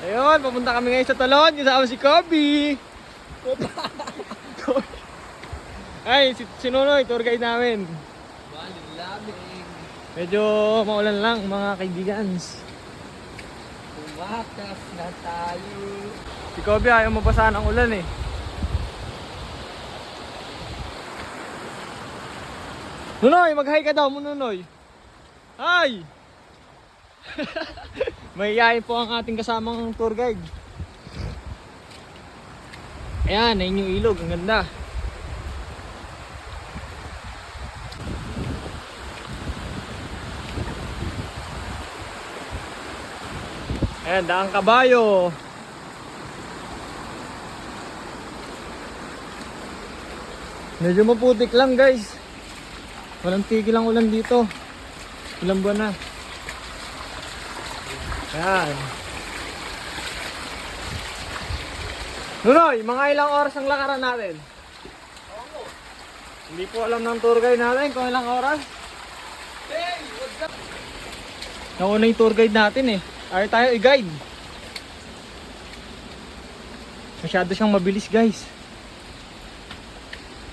Ayun, papunta kami ngayon sa talon. Kasama si Kobe. Ay, si, si Nonoy, tour guide namin. Medyo maulan lang mga kaibigan. Tumakas na tayo. Si Kobe ayaw mabasa ng ulan eh. Nunoy, mag-hi ka daw mo, Nunoy. Hi! Mahihayin po ang ating kasamang tour guide. Ayan, ayun yung ilog. Ang ganda. Ayan, daang kabayo. Medyo maputik lang guys. Walang tigil ang ulan dito. Ilang buwan na. Yan. Nunoy, mga ilang oras ang lakaran natin? Hindi po alam ng tour guide natin kung ilang oras. Hey, what's up? Nauna yung tour guide natin eh. Ayaw tayo i-guide. Masyado siyang mabilis guys.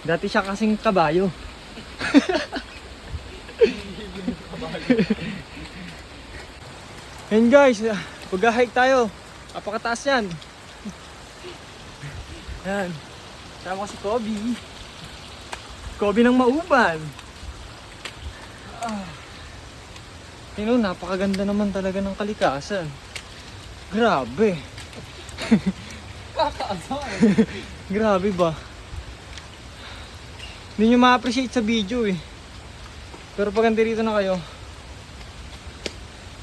Dati siya kasing kabayo. Guys, pag-hike tayo. Apakataas yan. Yan. Sama ko si Kobe. Kobe ng mauban. Ah. Yun know, napakaganda naman talaga ng kalikasan. Grabe. Kakaasar. Grabe ba? Hindi nyo ma-appreciate sa video eh. Pero pag dito na kayo,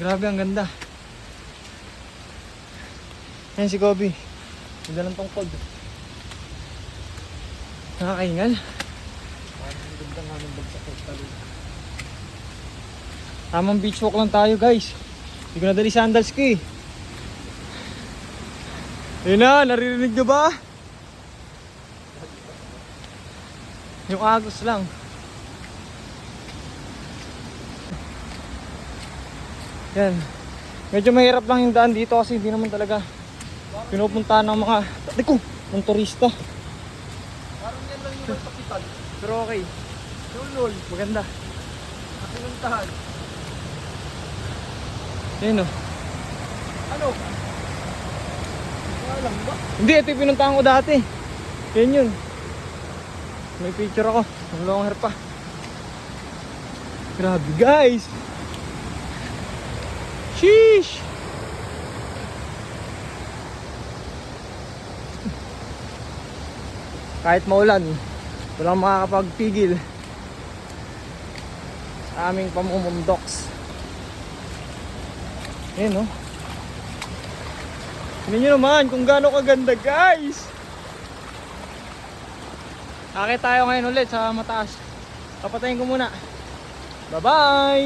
grabe ang ganda. Yan si Kobe. Ganda ng tungkod. Nakakaingal. Ang ganda nga ng bagsak talon. Tamang beach walk lang tayo guys. Hindi ko nadali sandals ko eh. Ayun na, naririnig nyo ba? Yung agos lang. Yan. Medyo mahirap lang yung daan dito kasi hindi naman talaga pinupunta ng mga ko, ng turista. Parang yan lang yung magpakitan. Pero okay. Lulol. Maganda. Pinuntahan. Yan o. Ano? Wala lang ba? Hindi, ito yung pinuntahan ko dati. Yan yun. May picture ako. Ang long hair pa. Grabe guys. Sheesh. Kahit maulan, walang makakapagpigil sa aming pamumundoks. Yan oh. Tingnan nyo naman kung gaano kaganda guys. Akit tayo ngayon ulit sa mataas. Papatayin ko muna. Bye bye!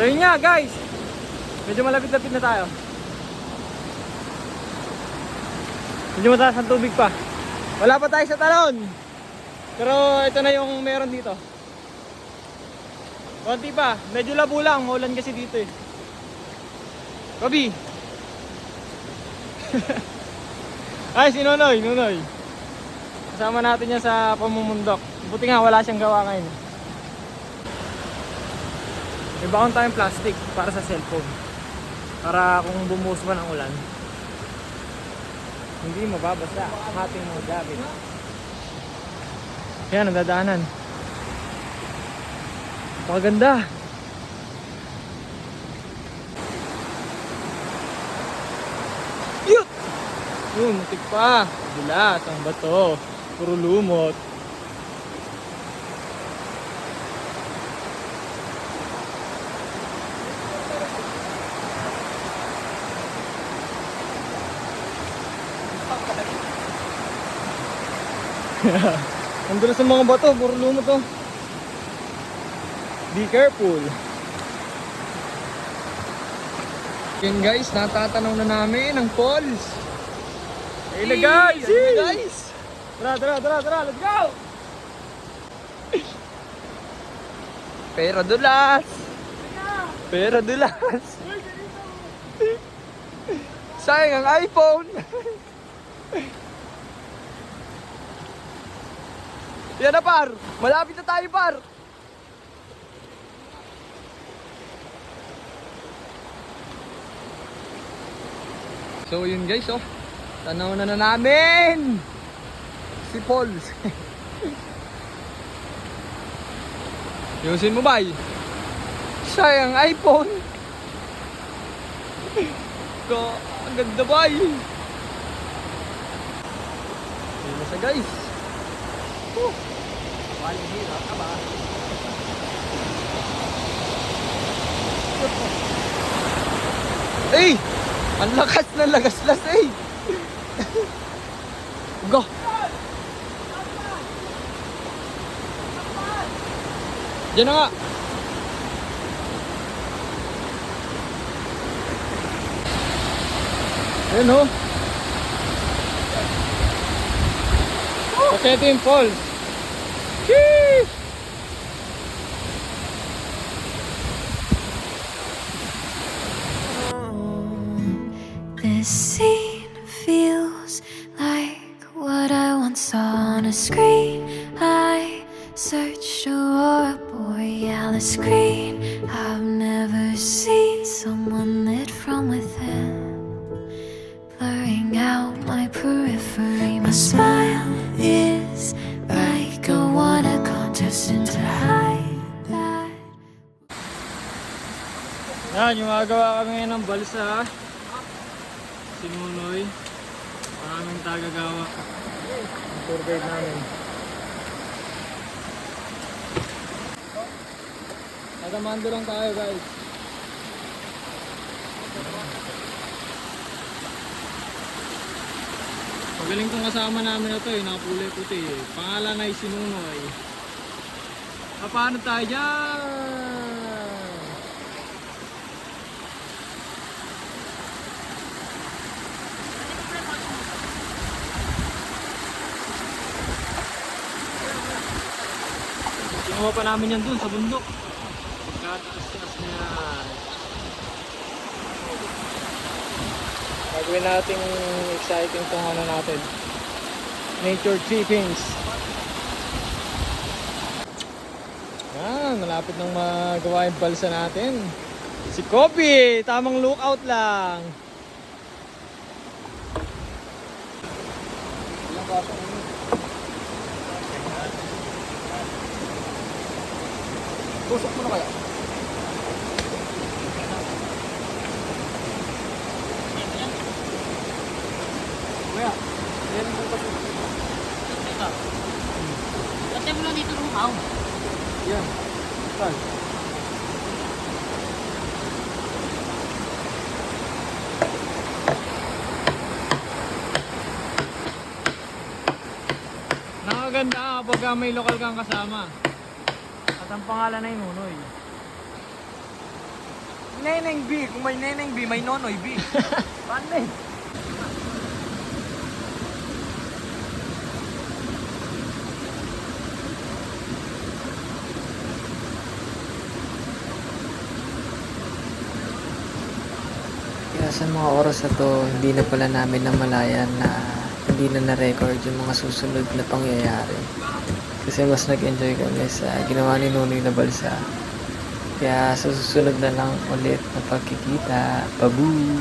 So yun nga guys. Medyo malapit-lapit na tayo. Medyo mataas ang tubig pa. Wala pa tayo sa talon. Pero ito na yung meron dito. Konti pa. Medyo labo lang. Maulan kasi dito eh. Kobe! Ay, si Nonoy, Nonoy. Kasama natin yan sa pamumundok. Buti nga wala siyang gawa ngayon. May baon tayong plastic para sa cellphone. Para kung bumuhos man ang ulan. Hindi mababasa ang ating mga gamit. Yan, ang dadaanan. Napakaganda. Yut! Yun, mutik pa. Dulas ang bato. Puro lumot. dulas ng mga bato. Puro lumot to. Be careful. Yan guys, natatanaw na namin ang falls. Ayun na guys! Ayun na, Yee! guys! Tara, tara, tara, tara, let's go! Pero dulas. Pero dulas. Sayang ang iPhone. Yan na par. Malapit na tayo par. So yun guys oh. Tanaw na na namin. Si Paul. Yusin mo bay. Sayang iPhone. Ko, ang ganda bay. Yun na siya guys. Oh. Walang hirap ka ba? Eh! Ang lakas na lagaslas eh! Go! Diyan na nga! Ayun oh. Pachetin Falls. This scene feels like what I once saw on a screen. I searched a borealis screen. I've never seen someone lit from within, blurring out my periphery. Yan, yung magawa kami ngayon ng balsa. Sinunoy. Maraming tagagawa. Ang tour guide namin. Tagamando lang tayo guys. Magaling tong kasama namin na to eh, nakakulay puti eh. Pangalan ay Sinunoy. Ah, paano tayo dyan? Kinuha pa namin yan dun sa bundok. Pagkataas-taas na yan. Gagawin natin exciting tong ano natin. Nature trippings. Yan, malapit nang magawa yung balsa natin. Si Kobe, tamang lookout lang. Tusok mo na kaya? Kuya, yan ang bukas mo. Kasi mo lang dito lumaw. Yan. Saan? Nakaganda ah, may lokal kang kasama. Ang pangalan ay Nunoy. Neneng B. Kung may Neneng B, may Nonoy B. Paano eh? Kaya sa mga oras na to, hindi na pala namin namalayan na hindi na na-record yung mga susunod na pangyayari. Kasi mas nag-enjoy kami sa ginawa ni Nunoy na balsa. Kaya sa susunod na lang ulit na pagkikita. Babu!